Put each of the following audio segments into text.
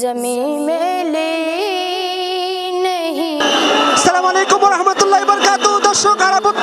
زمین میں لے نہیں السلام علیکم ورحمۃ اللہ وبرکاتہ۔ دর্শক আরাবত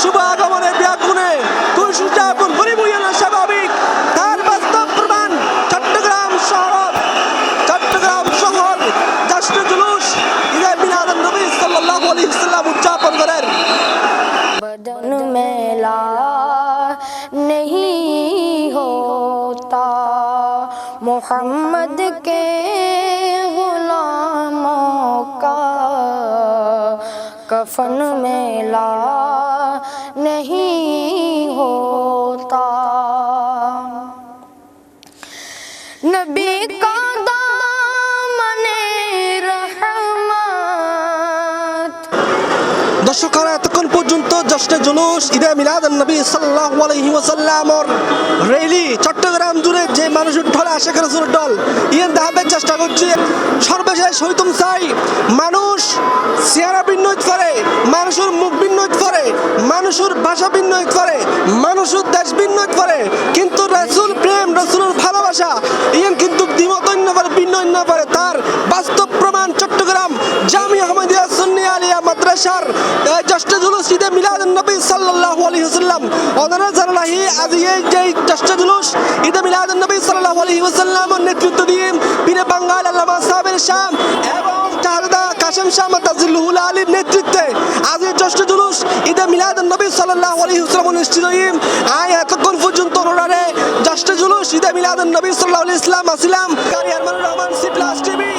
শুভ আগমনের ব্যাগুনে কুশ উদযাপন করিবই না স্বাভাবিক তার বাস্তব প্রমাণ চট্টগ্রাম শহর চট্টগ্রাম শহর জাষ্ট জুলুস ঈদে মিলাদুন নবী সাল্লাল্লাহু আলাইহি ওয়াসাল্লাম উদযাপন করেন बदन मेला नहीं होता मोहम्मद के गुलामों का कफन मेला नहीं होता नबी का दामने रहमत দর্শকরা এতক্ষণ পর্যন্ত জশ্নে জুলুস ঈদে মিলাদ নবী সাল্লাল্লাহু আলাইহি ওয়াসাল্লামর রেলি চট্টগ্রাম জুড়ে যে মানুষের ঢল আশেখ রসুল দল ইয়েন দাহাবের চেষ্টা করছি সর্বশেষ হইতুম চাই মানুষ চেহারা বিন্যয় করে মানুষের মুখ বিন্যয় করে মানুষের ভাষা বিন্যয় করে, মানুষের দেশ বিন্যয় করে, কিন্তু রসুল প্রেম, রসুলের ভালোবাসা ইয়েন কিন্তু পারে তার বাস্তব প্রমাণ চট্টগ্রাম জামি আহমদিয়া সুন্নি আলিয়া মাদ্রাসার জ্যেষ্ঠ ঈদে মিলাদ নবী সাল্লাল্লাহু জানালাহি আজ এই যে জ্যেষ্ঠ জুলুস ঈদে মিলাদ নবী নেতৃত্ব দিয়ে পীরে বাঙ্গাল আল্লামা সাহেবের শাম এবং তাজিল্লুহুল আলীর নেতৃত্বে আজ এই জ্যেষ্ঠ জুলুস ঈদে মিলাদ নবী সাল্লাহ আলী ইসলাম অনুষ্ঠিত আয় এতক্ষণ পর্যন্ত ওনারে জ্যেষ্ঠ জুলুস, ঈদে মিলাদ নবী সাল্লাহ ইসলাম আসিলাম। Qari Armanur Rahman C plus TV